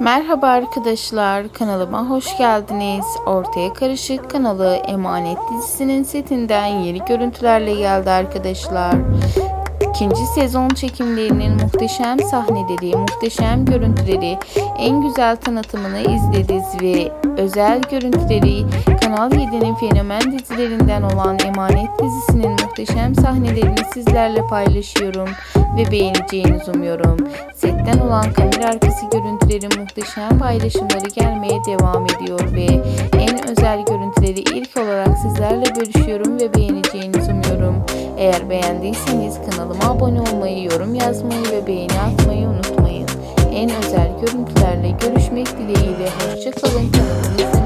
Merhaba arkadaşlar, kanalıma hoş geldiniz. Ortaya Karışık kanalı Emanet dizisinin setinden yeni görüntülerle geldi arkadaşlar. İkinci sezon çekimlerinin muhteşem sahneleri, muhteşem görüntüleri, en güzel tanıtımını izlediniz ve özel görüntüleri Kanal 7'nin fenomen dizilerinden olan Emanet dizisinin muhteşem sahnelerini sizlerle paylaşıyorum ve beğeneceğinizi umuyorum. Setten olan kamera arkası görüntülerin muhteşem paylaşımları gelmeye devam ediyor ve en özel görüntüleri ilk olarak sizlerle bölüşüyorum ve beğeneceğinizi umuyorum. Eğer beğendiyseniz kanalıma abone olmayı, yorum yazmayı ve beğeni atmayı unutmayın. En özel görüntülerle görüşmek dileğiyle. Hoşçakalın kanalımı izlemede kalın.